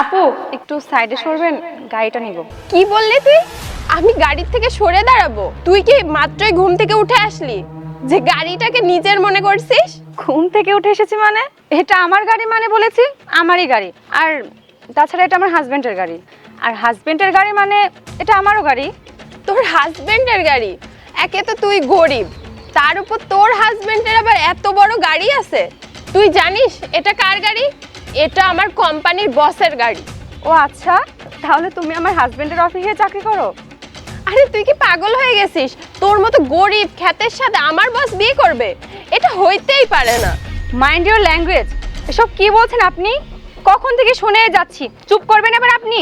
আপু একটু সাইডে সরবেন গাড়িটা নিব। কি বললি তুই? আমি গাড়ির থেকে সরে দাঁড়াবো। তুই কি মাত্রই ঘুম থেকে উঠে আসলি? যে গাড়িটাকে নিজের মনে করছিস? ঘুম থেকে উঠে এসেছি মানে? এটা আমার গাড়ি মানে বলেছি? আমারই গাড়ি। আর তাছাড়া এটা আমার হাজবেন্ডের গাড়ি। আর হাজবেন্ডের গাড়ি মানে এটা আমারও গাড়ি। তোর হাজবেন্ডের গাড়ি? একে তো তুই গরিব। তার উপর তোর হাজবেন্ডের আবার এত বড় গাড়ি আছে? তুই জানিস এটা কার গাড়ি? এটা আমার কোম্পানির বসের গাড়ি। ও আচ্ছা তাহলে তুমি আমার হাজবেন্ডের অফিসে চাকরি করো? আরে তুই কি পাগল হয়ে গেছিস? তোর মতো গরিব খ্যাতের সাথে আমার বস বিয়ে করবে? এটা হইতেই পারে না। মাইন্ড ইউর ল্যাঙ্গুয়েজ এসব কি বলছেন আপনি? কখন থেকে শুনে যাচ্ছি? চুপ করবেন এবার আপনি।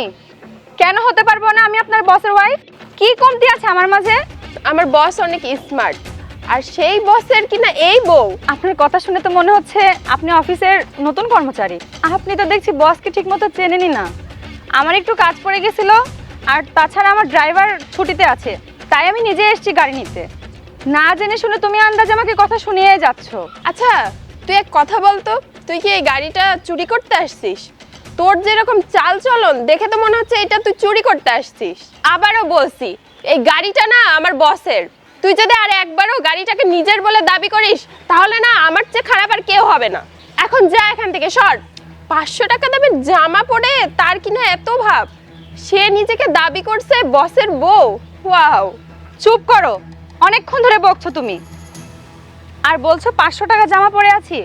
কেন হতে পারব না আমি আপনার বসের ওয়াইফ কি কমতি আছে আমার মাঝে? আমার বস অনেক স্মার্ট আর সেই বসের কিনা এই বউ? আপনার কথা শুনে তো মনে হচ্ছে আপনি অফিসের নতুন কর্মচারী। আপনি তো দেখছি বসকে ঠিকমতো চেনেনি না। আমার একটু কাজ পড়ে গেছিল আর তাছাড়া আমার ড্রাইভার ছুটিতে আছে তাই আমি নিজে এসেছি গাড়ি নিতে। না জেনে শুনে তুমি আন্দাজে আমাকে কথা শুনিয়ে যাচ্ছ। আচ্ছা তুই এক কথা বলতো তুই কি এই গাড়িটা চুরি করতে আসছিস? তোর যেরকম চাল চলন দেখে তো মনে হচ্ছে এটা তুই চুরি করতে আসছিস। আবারও বলছি এই গাড়িটা না আমার বসের। তুই যদি আর একবারও গাড়িটাকে নিজের বলে দাবি করিস, তাহলে না আমার চেয়ে খারাপ আর কেউ হবে না। এখন যা এখান থেকে, সর। পাঁচশো টাকা দামের জামা পরে তার কিনা এত ভাব? সে নিজেকে দাবি করছে বসের বউ। ওয়াও। চুপ করো। অনেকক্ষণ ধরে বকছো তুমি। আর বলছো পাঁচশো টাকা জামা পরে আছি?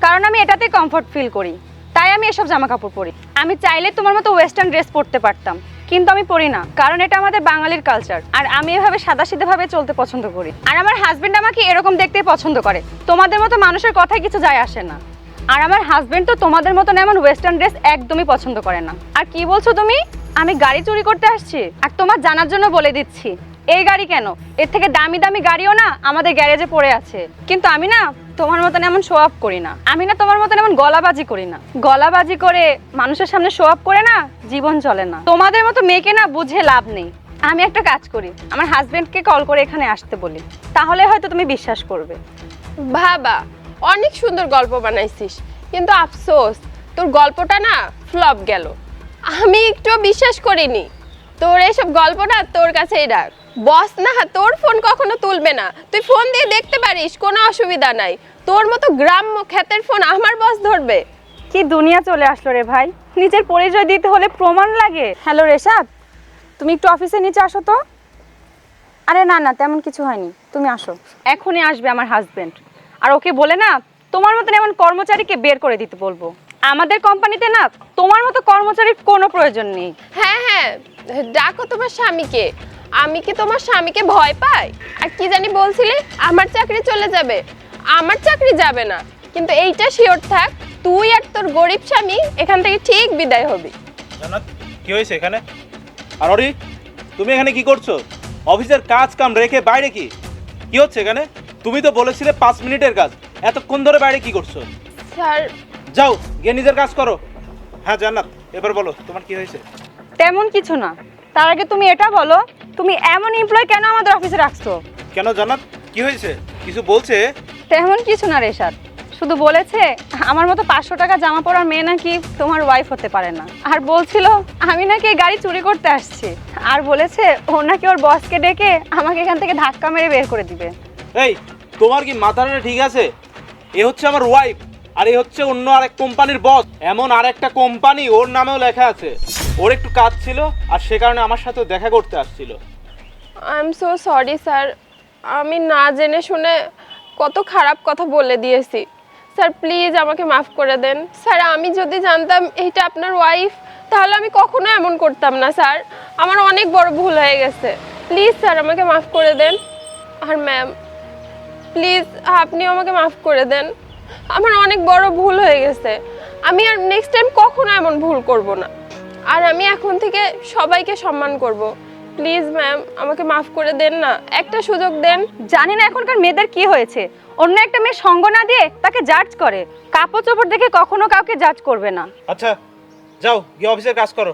কারণ আমি এটাতে কমফর্ট ফিল করি। তাই আমি এসব জামা কাপড় পরি। আমি চাইলে তোমার মতো ওয়েস্টার্ন ড্রেস পরতে পারতাম। কিন্তু আমি পড়ি না, কারণ এটা আমাদের বাঙালির কালচার আর আমি এভাবে সাদাসিধেভাবে চলতে পছন্দ করি। আর আমার হাজবেন্ড আমাকে এরকম দেখতে পছন্দ করে। তোমাদের মতো মানুষের কথায় কিছু যায় আসে না। আর আমার হাজবেন্ড তো তোমাদের মতন এমন ওয়েস্টার্ন ড্রেস একদমই পছন্দ করে না। আর কি বলছো তুমি? আমি গাড়ি চুরি করতে আসছি, আর তোমার জানার জন্য বলে দিচ্ছি। এই গাড়ি কেন? এর থেকে দামি দামি গাড়িও না আমাদের গ্যারেজে পড়ে আছে। কিন্তু আমি না তোমার মতন এমন শো আপ করি না। আমি না তোমার মতন এমন গলাবাজি করি না। গলাবাজি করে মানুষের সামনে শো আপ করে না, জীবন চলে না। তোমাদের মতো মেয়েকে না বুঝে লাভ নেই। আমি একটা কাজ করি, আমার হাজবেন্ডকে কল করে এখানে আসতে বলি। তাহলে হয়তো তুমি বিশ্বাস করবে। বাবা অনেক সুন্দর গল্প বানাইছিস। কিন্তু আফসোস, তোর গল্পটা না ফ্লপ গেল। আমি একটু বিশ্বাস করিনি। তোর এসব গল্প না তোর কাছেই রাখ। বস না তোর ফোন কখনো তুলবে না। তুই ফোন দিয়ে দেখতে পারিস কোনো অসুবিধা নাই। তোর মতো গ্রাম্য খ্যাতের ফোন আমার বস ধরবে। কি দুনিয়া চলে আসলো রে ভাই? নিজের পরিচয় দিতে হলে প্রমাণ লাগে। হ্যালো রেশাদ তুমি একটু অফিসে নিচে আসো তো। আরে না না তেমন কিছু হয়নি। তুমি আসো। এখনই আসবে আমার হাজবেন্ড আর ওকে বলে না তোমার মতন এমন কর্মচারীকে বের করে দিতে বলব। আমাদের কোম্পানিতে না তোমার মতো কর্মচারীর কোনো প্রয়োজন নেই। হ্যাঁ হ্যাঁ ডাকো তোমার স্বামীকে। আমি কি তোমার স্বামীকে ভয় পাই? আর কি জানি বলছিলে আমার চাকরি চলে যাবে। আমার চাকরি যাবে না। কিন্তু এইটা শিওর থাক তুই আর তোর গরিব স্বামী এখান থেকে ঠিক বিদায় হবি। জান্নাত কি হয়েছে এখানে? আর অরি তুমি এখানে কি করছ? অফিসের কাজ কাম রেখে বাইরে কি? কি হচ্ছে এখানে? তুমি তো বলেছিলে পাঁচ মিনিটের কাজ। এতক্ষণ ধরে বাইরে কি করছ? স্যার। যাও গিয়ে নিজের কাজ করো। হ্যাঁ জান্নাত এবার বলো তোমার কি হয়েছে? তেমন কিছু না। তার আগে তুমি এটা বলো তুমি এমন এমপ্লয় কেন আমাদের অফিসে রাখছো? কেন জান্নাত? কি হয়েছে? কিছু বলছে? তেমন কিছু না রেশাদ শুধু বলেছে আমার মতো পাঁচশো টাকা জামা পরার মেয়ে নাকি তোমার ওয়াইফ হতে পারে না। আর বলছিল আমি নাকি এই গাড়ি চুরি করতে আসছি। আর বলেছে ও নাকি ওর বসকে ডেকে আমাকে এখান থেকে ধাক্কা মেরে বের করে দিবে। এই তোমার কি মাথাটা ঠিক আছে? এ হচ্ছে আমার ওয়াইফ আর এ হচ্ছে অন্য আরেক কোম্পানির বস এমন আরেকটা কোম্পানি ওর নামেও লেখা আছে। ওর একটু কাজ ছিল আর সে কারণে আমার সাথে দেখা করতে আসছিল। I am so sorry sir আমি না জেনে শুনে কত খারাপ কথা বলে দিয়েছি। স্যার প্লিজ আমাকে মাফ করে দেন। স্যার আমি যদি জানতাম এইটা আপনার ওয়াইফ তাহলে আমি কখনো এমন করতাম না স্যার আমার অনেক বড় ভুল হয়ে গেছে। প্লিজ স্যার আমাকে মাফ করে দেন। আর ম্যাম প্লিজ আপনিও আমাকে মাফ করে দেন। আমার অনেক বড় ভুল হয়ে গেছে। আমি আর নেক্সট টাইম কখনো এমন ভুল করব না। আর আমি এখন থেকে সবাইকে সম্মান করব। প্লিজ ম্যাম আমাকে মাফ করে দেন না। একটা সুযোগ দেন। জানি না এখনকার মেয়েদের কি হয়েছে। অন্য একটা মেয়ে সঙ্গ না দিয়ে তাকে জাজ করে। কাপড় চোপড় দেখে কখনো কাউকে জাজ করবে না। আচ্ছা যাও গিয়ে অফিসের কাজ করো।